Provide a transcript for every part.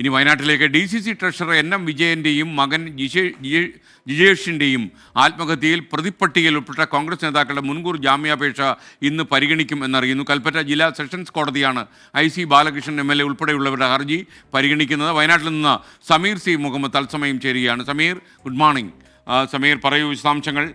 ഇനി വയനാട്ടിലേക്ക് D C C treasurer N M വിജയന്റെയും മകൻ ജിഷേ ജിജേ- ജിജേഷിന്റെയും ആത്മഹത്യയിൽ പ്രതിപ്പട്ടികയിൽ ഉൾപ്പെട്ട കോൺഗ്രസ് നേതാക്കളുടെ മുൻകൂർ ജാമ്യാപേക്ഷ ഇന്ന് പരിഗണിക്കും എന്നറിയുന്നു. കൽപ്പറ്റ ജില്ലാ സെഷൻസ് കോടതിയാണ് I C Balakrishnan M L A ഉൾപ്പെടെയുള്ളവരുടെ ഹർജി പരിഗണിക്കുന്നത്. വയനാട്ടിൽ നിന്ന് സമീർ സി മുഹമ്മദ് തത്സമയം ചേരുകയാണ്. സമീർ ഗുഡ് മോർണിംഗ് സമീർ പറയൂ വിശദാംശങ്ങൾ.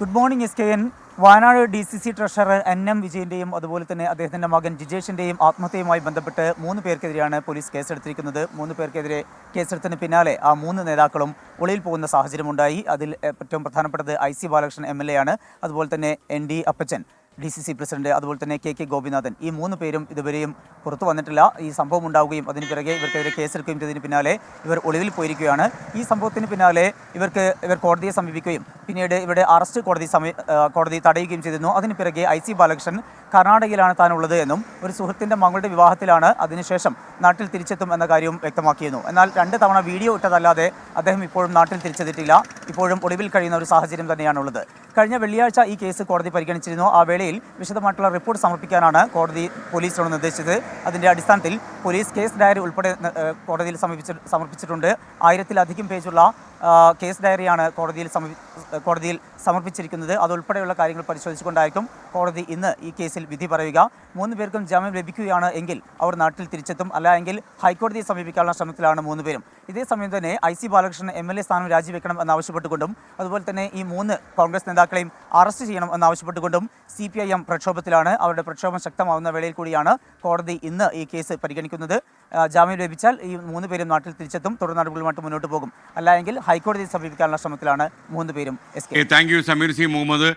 Good morning S K N Wayanad D C C treasurer N M വിജയന്റെയും അതുപോലെ തന്നെ അദ്ദേഹത്തിന്റെ മകൻ ജിജേഷിന്റെയും ആത്മഹത്യയുമായി ബന്ധപ്പെട്ട് മൂന്ന് പേർക്കെതിരെയാണ് പോലീസ് കേസെടുത്തിരിക്കുന്നത്. മൂന്ന് പേർക്കെതിരെ കേസെടുത്തതിന് പിന്നാലെ ആ മൂന്ന് നേതാക്കളും ഒളിയിൽ പോകുന്ന സാഹചര്യമുണ്ടായി. അതിൽ ഏറ്റവും പ്രധാനപ്പെട്ടത് I C Balakrishnan M L A ആണ്. അതുപോലെ തന്നെ N D Appachan D C C president അതുപോലെ തന്നെ കെ കെ ഗോപിനാഥൻ. ഈ മൂന്ന് പേരും ഇതുവരെയും പുറത്തു വന്നിട്ടില്ല. ഈ സംഭവം ഉണ്ടാവുകയും അതിന് പിറകെ ഇവർക്കെതിരെ കേസെടുക്കുകയും ചെയ്തതിന് പിന്നാലെ ഇവർ ഒളിവിൽ പോയിരിക്കുകയാണ്. ഈ സംഭവത്തിന് പിന്നാലെ ഇവർക്ക് ഇവർ കോടതിയെ സമീപിക്കുകയും പിന്നീട് ഇവിടെ അറസ്റ്റ് കോടതി സമയ കോടതി തടയുകയും ചെയ്തിരുന്നു. അതിന് പിറകെ ഐ സി ബാലകൃഷ്ണൻ കർണാടകയിലാണ് താനുള്ളത് എന്നും ഒരു സുഹൃത്തിന്റെ മകളുടെ വിവാഹത്തിലാണ് അതിനുശേഷം നാട്ടിൽ തിരിച്ചെത്തും എന്ന കാര്യവും വ്യക്തമാക്കിയിരുന്നു. എന്നാൽ രണ്ട് തവണ വീഡിയോ ഇട്ടതല്ലാതെ അദ്ദേഹം ഇപ്പോഴും നാട്ടിൽ തിരിച്ചെത്തിയിട്ടില്ല. ഇപ്പോഴും ഒളിവിൽ കഴിയുന്ന ഒരു സാഹചര്യം തന്നെയാണുള്ളത്. കഴിഞ്ഞ വെള്ളിയാഴ്ച ഈ കേസ് കോടതി പരിഗണിച്ചിരുന്നു. ആ വേളയിൽ വിശദമായിട്ടുള്ള റിപ്പോർട്ട് സമർപ്പിക്കാനാണ് കോടതി പോലീസിനോട് നിർദ്ദേശിച്ചത്. അതിന്റെ അടിസ്ഥാനത്തിൽ പോലീസ് കേസ് ഡയറി ഉൾപ്പെടെ കോടതിയിൽ സമർപ്പിച്ച സമർപ്പിച്ചിട്ടുണ്ട്. ആയിരത്തിലധികം പേജുള്ള കേസ് ഡയറിയാണ് കോടതിയിൽ സമർപ്പി കോടതിയിൽ സമർപ്പിച്ചിരിക്കുന്നത്. അതുൾപ്പെടെയുള്ള കാര്യങ്ങൾ പരിശോധിച്ചുകൊണ്ടായിരിക്കും കോടതി ഇന്ന് ഈ കേസിൽ വിധി പറയുക. മൂന്ന് പേർക്കും ജാമ്യം ലഭിക്കുകയാണ് എങ്കിൽ അവർ നാട്ടിൽ തിരിച്ചെത്തും. അല്ല എങ്കിൽ ഹൈക്കോടതിയെ സമീപിക്കാനുള്ള ശ്രമത്തിലാണ് മൂന്ന് പേരും. ഇതേ സമയം തന്നെ I C Balakrishnan M L A സ്ഥാനം രാജിവെക്കണം എന്നാവശ്യപ്പെട്ടുകൊണ്ടും അതുപോലെ തന്നെ ഈ മൂന്ന് കോൺഗ്രസ് നേതാക്കളെയും അറസ്റ്റ് ചെയ്യണം എന്നാവശ്യപ്പെട്ടുകൊണ്ടും സി പി ഐ എം പ്രക്ഷോഭത്തിലാണ്. അവരുടെ പ്രക്ഷോഭം ശക്തമാവുന്ന വേളയിൽ കൂടിയാണ് കോടതി ഇന്ന് ഈ കേസ് പരിഗണിക്കുന്നത്. ജാമ്യം ലഭിച്ചാൽ ഈ മൂന്ന് പേരും നാട്ടിൽ തിരിച്ചെത്തും. തുടർ നടപടികളുമായിട്ട് മുന്നോട്ട് പോകും. അല്ലെങ്കിൽ ഹൈക്കോടതിയെ സമീപിക്കാനുള്ള ശ്രമത്തിലാണ് മൂന്ന് പേരും thank you Sameer C Muhammad